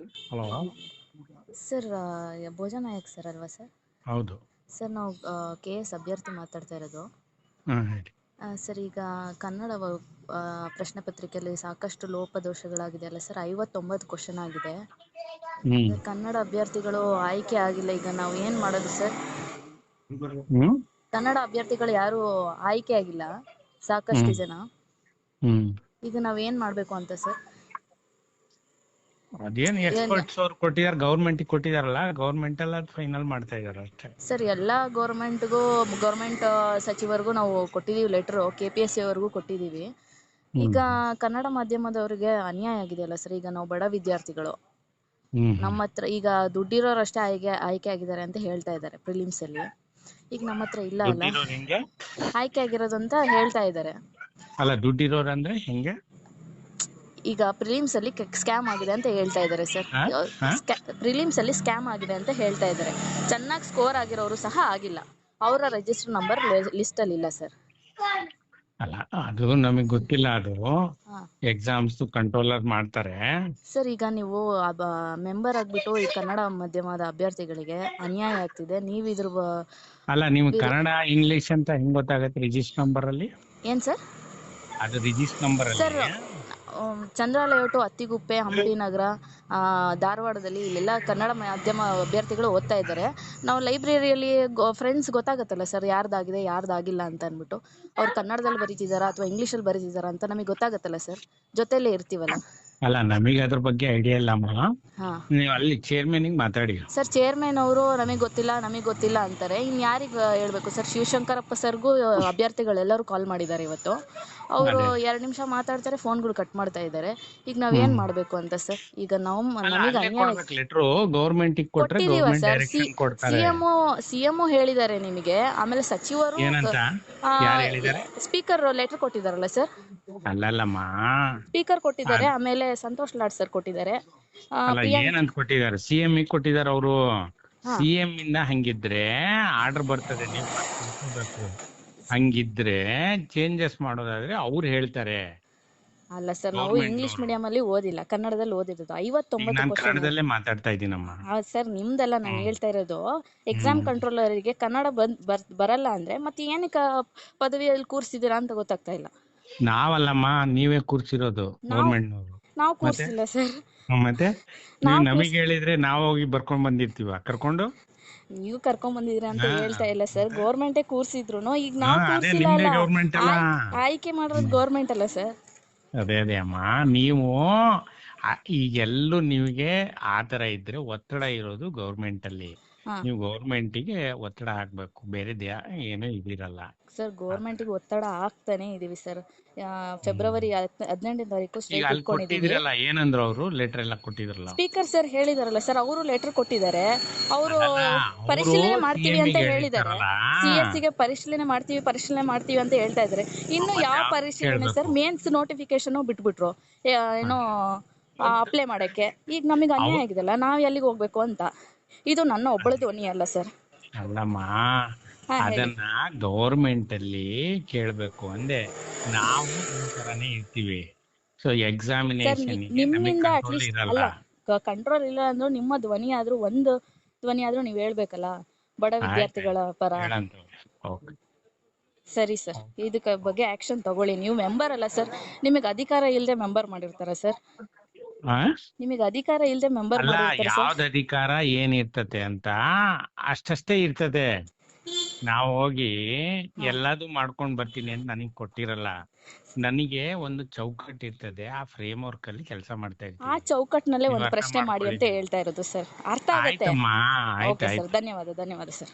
Hello? Sir Bhojana Nayak sir ಅಲ್ವಾ sir? ಹೌದು. Sir ನಾವು ಕೆ ಎಸ್ ಅಭ್ಯರ್ಥಿ ಮಾತಾಡ್ತಾ ಇರೋದು. ಹಾಂ ಹೇಳಿ. ಆ, ಸರ್ ಈಗ ಕನ್ನಡ ವ- ಆ, ಪ್ರಶ್ನೆ ಪತ್ರಿಕೆಯಲ್ಲಿ ಸಾಕಷ್ಟು ಲೋಪದೋಷಗಳಾಗಿದೆ ಅಲ್ಲ ಸರ್? ಐವತ್ತೊಂಬತ್ತು ಕ್ವಶನ್ ಆಗಿದೆ. ಕನ್ನಡ ಅಭ್ಯರ್ಥಿಗಳು ಆಯ್ಕೆ ಆಗಿಲ್ಲ ಈಗ ನಾವು ಏನು ಮಾಡೋದು ಸರ್? ಕನ್ನಡ ಅಭ್ಯರ್ಥಿಗಳು ಯಾರು ಆಯ್ಕೆ ಆಗಿಲ್ಲ ಸಾಕಷ್ಟು ಜನ. ಈಗ ನಾವು ಏನ್ ಮಾಡ್ಬೇಕು ಅಂತ ಸರ್? ಅದೇನು ಎಕ್ಸ್ಪರ್ಟ್ಸ್ ಅವ್ರು ಕೊಟ್ಟಿದಾರ ಗೌರ್ಮೆಂಟ್ ಕೊಟ್ಟಿದಾರಲ್ಲ ಗೌರ್ಮೆಂಟ್ ಎಲ್ಲ ಫೈನಲ್ ಮಾಡ್ತಾ ಇದಾರೆ ಅಷ್ಟೇ. ಸರ್ ಎಲ್ಲ ಗೌರ್ಮೆಂಟ್ಗೂ ಗೌರ್ಮೆಂಟ್ ಸಚಿವರಿಗೂ ನಾವು ಕೊಟ್ಟಿದೀವಿ ಲೆಟರ್ ಕೆ ಪಿ ಕೊಟ್ಟಿದೀವಿ ಸಿ ಅವ್ರಿಗೂ ಕೊಟ್ಟಿದ್ದೀವಿ ಈಗ ಕನ್ನಡ ಮಾಧ್ಯಮದವರಿಗೆ ಅನ್ಯಾಯ ಆಗಿದೆ ಅಲ್ಲ ಸರ್ ಈಗ ನಾವು ಬಡ ವಿದ್ಯಾರ್ಥಿಗಳು. ನಮ್ಮತ್ರ ನಮ್ಮ ಹತ್ರ ಈಗ ದುಡ್ಡಿರೋರಷ್ಟೇ ಆಯ್ಕೆ ಆಯ್ಕೆ ಆಗಿದ್ದಾರೆ ಅಂತ ಹೇಳ್ತಾ ಇದ್ದಾರೆ ಪ್ರಿಲಿಮ್ಸ್ ಅಲ್ಲಿ. ಈಗ ನಮ್ಮ ಹತ್ರ ಇಲ್ಲ ಅಲ್ಲ. ಆಯ್ಕೆ ಆಗಿರೋದು ಅಂತ ಹೇಳ್ತಾ ಇದ್ದಾರೆ. ಅಲ್ಲ ದುಡ್ಡಿರೋರು ಅಂದ್ರೆ ಹೆಂಗೆ? ಈಗ ಪ್ರಿಲಿಮ್ಸ್ ಅಲ್ಲಿ ಸ್ಕ್ಯಾಮ್ ಆಗಿದೆ ಅಂತ ಹೇಳ್ತಾ ಇದ್ದಾರೆ ಸರ್? ಪ್ರಿಲಿಮ್ಸ್ ಅಲ್ಲಿ ಸ್ಕ್ಯಾಮ್ ಆಗಿದೆ ಅಂತ ಹೇಳ್ತಾ ಇದ್ದಾರೆ. ಚೆನ್ನಾಗಿ ಸ್ಕೋರ್ ಆಗಿರೋರು ಸಹ ಆಗಿಲ್ಲ. ಅವರ ರಿಜಿಸ್ಟರ್ ನಂಬರ್ ಲಿಸ್ಟ್ ಅಲ್ಲಿ ಇಲ್ಲ ಸರ್ ಅಲ್ಲ ಅದು ನಮಗೆ ಗೊತ್ತಿಲ್ಲ ಅದು. ಎಕ್ಸಾಮ್ಸ್ ಕಂಟ್ರೋಲರ್ ಮಾಡ್ತಾರೆ. ಸರ್ ಈಗ ನೀವು ಮೆಂಬರ್ ಆಗ್ಬಿಟ್ಟು ಈ ಕನ್ನಡ ಮಾಧ್ಯಮದ ಅಭ್ಯರ್ಥಿಗಳಿಗೆ ಅನ್ಯಾಯ ಆಗ್ತಿದೆ. ನೀವು ಇದ್ರ ಅಲ್ಲ ನಿಮ್ಗೆ ಕನ್ನಡ ಇಂಗ್ಲಿಷ್ ಅಂತ ಹೆಂಗ್ ಗೊತ್ತಾಗತ್ತೆ ರಿಜಿಸ್ಟರ್ ನಂಬರ್ ಅಲ್ಲಿ? ಏನ್ ಸರ್ ಅದು ರಿಜಿಸ್ಟರ್ ನಂಬರ್ ಅಲ್ಲಿ. ಚಂದ್ರ ಅತ್ತಿಗುಪ್ಪೆ, ಹಂಪಿ ನಗರ ಧಾರವಾಡದಲ್ಲಿ ಇಲ್ಲೆಲ್ಲ ಕನ್ನಡ ಮಾಧ್ಯಮ ಅಭ್ಯರ್ಥಿಗಳು ಓದ್ತಾ ಇದ್ದಾರೆ. ನಾವು ಲೈಬ್ರರಿಯಲ್ಲಿ ಫ್ರೆಂಡ್ಸ್ ಗೊತ್ತಾಗುತ್ತಲ್ಲ ಸರ್ ಯಾರ್ದಾಗಿದೆ, ಯಾರ್ದಾಗಿಲ್ಲ ಅಂತ ಅಂದ್ಬಿಟ್ಟು. ಅವ್ರು ಕನ್ನಡದಲ್ಲಿ ಬರೀತಿದ್ದಾರಾ ಅಥವಾ ಇಂಗ್ಲೀಷಲ್ಲಿ ಬರೀತಿದ್ದಾರಾ ಅಂತ ನಮಗೆ ಗೊತ್ತಾಗುತ್ತಲ್ಲ ಸರ್ ಜೊತೆಯಲ್ಲೇ ಇರ್ತೀವಲ್ಲ. ಅಲ್ಲ ನಮಗೆ ಅದ್ರ ಬಗ್ಗೆ ಐಡಿಯಾ ಇಲ್ಲಮ್ಮ ಹಾಂ. ನೀವು ಅಲ್ಲಿ ಚೇರ್ಮನ್ ಮಾತಾಡಿ. ಸರ್ ಚೇರ್ಮನ್ ಅವರು ನಮಗೆ ಗೊತ್ತಿಲ್ಲ ನಮಗೆ ಗೊತ್ತಿಲ್ಲ ಅಂತಾರೆ. ಇನ್ ಯಾರಿಗೆ ಹೇಳ್ಬೇಕು ಸರ್? ಶಿವಶಂಕರಪ್ಪ ಸರ್ಗೂ ಅಭ್ಯರ್ಥಿಗಳೆಲ್ಲರೂ ಕಾಲ್ ಮಾಡಿದ್ದಾರೆ ಇವತ್ತು. ಅವರು ಎರಡ್ ನಿಮಿಷ ಮಾತಾಡ್ತಾರೆ ಫೋನ್ಗಳು ಕಟ್ ಮಾಡ್ತಾ ಇದ್ದಾರೆ. ಈಗ ನಾವ್ ಏನ್ ಮಾಡ್ಬೇಕು ಅಂತ ಸರ್? ಈಗ ನಾವು ನಮಗೆ ಕೊಟ್ಟಿದೀವ ಗೌರ್ಮೆಂಟ್ ಸರ್. ಸಿಎಂಒ ಡೈರೆಕ್ಷನ್ ಕೊಡ್ತಾರೆ. ಸಿಎಂ ಸಿಎಂ ಹೇಳಿದ್ದಾರೆ ನಿಮಗೆ. ಆಮೇಲೆ ಸಚಿವರು ಸ್ಪೀಕರ್ ಲೆಟರ್ ಕೊಟ್ಟಿದಾರಲ್ಲ ಸರ್? ಅಲ್ಲಲ್ಲಮ್ಮ. ಸ್ಪೀಕರ್ ಕೊಟ್ಟಿದ್ದಾರೆ. ಆಮೇಲೆ ಸಂತೋಷ್ ಲಾಡ್ ಸರ್ ಕೊಟ್ಟಿದ್ದಾರೆ. ಆ, ಅಲ್ಲ ಏನಂತ ಕೊಟ್ಟಿದ್ದಾರೆ? ಸಿಎಂ ಕೊಟ್ಟಿದ್ದಾರೆ ಅವರು. ಸಿಎಂ ಇಂದ ಹಂಗಿದ್ರೆ ಆರ್ಡರ್ ಬರ್ತದೆ ನೀವು. ಹಂಗಿದ್ರೆ ಚೇಂಜಸ್ ಮಾಡೋದಾದ್ರೆ ಅವ್ರು ಹೇಳ್ತಾರೆ. ಅಲ್ಲ ಸರ್ ನಾವು ಇಂಗ್ಲಿಷ್ ಮೀಡಿಯಂ ಅಲ್ಲಿ ಓದಿಲ್ಲ ಕನ್ನಡದಲ್ಲಿ ಓದಿರೋದು. ಐವತ್ತೊಂಬತ್ತು ನಾನು ಕ್ವಶನ್ ಕನ್ನಡದಲ್ಲೇ ಮಾತಾಡ್ತಾ ಇದ್ದೀನಮ್ಮ ಸರ್ ನಿಮ್ದಲ್ಲ ನಾನು ಹೇಳ್ತಾ ಇರೋದು ಎಕ್ಸಾಮ್ ಕಂಟ್ರೋಲರ್ಗೆ ಕನ್ನಡ ಬಂದ್ ಬರ್ ಬರಲ್ಲ ಅಂದ್ರೆ ಮತ್ತೆ ಏನಕ್ಕೆ ಪದವಿಯಲ್ಲಿ ಕೂರ್ಸಿದ್ದೀರಾ ಅಂತ ಗೊತ್ತಾಗ್ತಾ ಇಲ್ಲ. ನಾವಲ್ಲಮ್ಮ ನೀವೇ ಕೂರ್ಸಿರೋದು ಗೌರ್ಮೆಂಟ್ನವರು ನಾವು ಕೂರ್ಸಿಲ್ಲ ಸರ್. ಮತ್ತೆ? ನೀವು ನಮಗೆ ಹೇಳಿದ್ರೆ ನಾವು ಹೋಗಿ ಬರ್ಕೊಂಡ್ ಬಂದಿರ್ತೀವ. ಕರ್ಕೊಂಡು? ನೀವು ಕರ್ಕೊಂಡ್ ಬಂದಿದ್ದೀರಾ ಅಂತ ಹೇಳ್ತಾ ಇಲ್ಲ ಸರ್. ಗೌರ್ಮೆಂಟೇ ಕೂರ್ಸಿದ್ರು ಈಗ ನಾವು ಕೂರ್ಸಿಲ್ಲ ಆಯ್ಕೆ ಮಾಡಿರೋದು ಗೌರ್ಮೆಂಟ್ ಅಲ್ಲ ಸರ್. ಅದೇ ಅದೇ ಅಮ್ಮ. ನೀವು ಈಗೆಲ್ಲೂ ನಿಮಗೆ ಆ ತರ ಇದ್ರೆ ಒತ್ತಡ ಇರೋದು ಗೌರ್ಮೆಂಟ್ ಅಲ್ಲಿ. ನೀವು ಗೌರ್ಮೆಂಟಿಗೆ ಒತ್ತಡ ಹಾಕ್ಬೇಕು. ಬೇರೆ ಏನು ಇದಿರಲ್ಲ. ಸರ್ ಗೌರ್ಮೆಂಟಿಗೆ ಒತ್ತಡ ಹಾಕ್ತಾನೆ ಇದೀವಿ ಸರ್. ಫೆಬ್ರವರಿ ಹದಿನೆಂಟನೇ ತಾರೀಕು ಕೊಟ್ಟಿದ್ರಲ್ಲ ಏನಂದ್ರು ಅವರು? ಲೆಟರ್ ಎಲ್ಲ ಕೊಟ್ಟಿದ್ರಲ್ಲ ಸ್ಪೀಕರ್ ಸರ್ ಹೇಳಿದಾರಲ್ಲ ಸರ್ ಅವರು ಲೆಟರ್ ಕೊಟ್ಟಿದ್ದಾರೆ. ಅವರು ಪರಿಶೀಲನೆ ಮಾಡ್ತೀವಿ ಅಂತ ಹೇಳಿದಾರೆ ಹೇಳಿದ್ದಾರೆ. ಸಿ ಗೆ ಪರಿಶೀಲನೆ ಮಾಡ್ತೀವಿ ಪರಿಶೀಲನೆ ಮಾಡ್ತೀವಿ ಅಂತ ಹೇಳ್ತಾ ಇದ್ದಾರೆ. ಇನ್ನು ಯಾವ ಪರಿಶೀಲನೆ ಸರ್? Mains notification ಬಿಟ್ಬಿಟ್ರು. ಏನೋ ಅಪ್ಲೈ ಮಾಡಕ್ಕೆ. ಈಗ ನಮಗೆ ಅನ್ಯಾಯ ಆಗಿದೆಲ್ಲ ನಾವ್ ಎಲ್ಲಿಗೆ ಹೋಗ್ಬೇಕು ಅಂತ. ಇದು ನನ್ನ ಒಬ್ಬಳ ಧ್ವನಿ ಅಲ್ಲ ಸರ್. ಅಲ್ಲಮ್ಮ ಅದನ್ನ ಗೌರ್ಮೆಂಟ್ ಅಲ್ಲಿ ಕೇಳ್ಬೇಕು ಅಂದೆ. ನಾವು ಈ ತರಾನೇ ಇರ್ತೀವಿ. ಸೊ ಎಕ್ಸಾಮಿನೇಷನ್ ನಿಮ್ಮಿಂದ ಕಂಟ್ರೋಲ್ ಅಟ್ಲೀಸ್ಟ್ ಅಲ್ಲ ಕಂಟ್ರೋಲ್ ಇಲ್ಲ ಅಂದ್ರೂ ನಿಮ್ಮ ಧ್ವನಿ ಆದ್ರೂ ಒಂದು ಧ್ವನಿ ಆದ್ರೂ ನೀವ್ ಹೇಳ್ಬೇಕಲ್ಲ? ಬಡ ವಿದ್ಯಾರ್ಥಿಗಳ ಪರ. ಸರಿ ಸರ್ ಇದಕ್ಕೆ ಬಗ್ಗೆ ಆಕ್ಷನ್ ತಗೊಳ್ಳಿ. ನೀವು ಮೆಂಬರ್ ಅಲ್ಲ ಸರ್. ನಿಮಗೆ ಅಧಿಕಾರ ಇಲ್ಲದೆ ಮೆಂಬರ್ ಮಾಡಿರ್ತಾರ ಸರ್. ನಿಮಗೆ ಅಧಿಕಾರ ಇಲ್ಲದೆ ಮೆಂಬರ್ ಅಲ್ಲ ಯಾವ್ದ್ ಅಧಿಕಾರ ಏನ್ ಇರ್ತದೆ ಅಂತ ಅಷ್ಟಷ್ಟೇ ಇರ್ತದೆ. ನಾವ್ ಹೋಗಿ ಎಲ್ಲಾದು ಮಾಡ್ಕೊಂಡ್ ಬರ್ತೀನಿ ಅಂತ ನನಗ್ ಕೊಟ್ಟಿರಲ್ಲ. ನನಗೆ ಒಂದು ಚೌಕಟ್ ಇರ್ತದೆ ಆ ಫ್ರೇಮ್ ವರ್ಕ್ ಅಲ್ಲಿ ಕೆಲಸ ಮಾಡ್ತಾ ಆ ಚೌಕಟ್ನಲ್ಲೇ ಚೌಕಟ್ಟಿನಲ್ಲೇ ಒಂದು ಪ್ರಶ್ನೆ ಮಾಡಿ ಅಂತ ಮಾಡ್ಕೊಳ್ಳಿ. ಹೇಳ್ತಾ ಇರೋದು ಸರ್. ಅರ್ಥ ಆಗುತ್ತೆ? ಆಯ್ತಮ್ಮ ಓಕೆ ಆಯ್ತಾಯ್ತು ಸರ್ ಧನ್ಯವಾದ ಧನ್ಯವಾದ ಸರ್.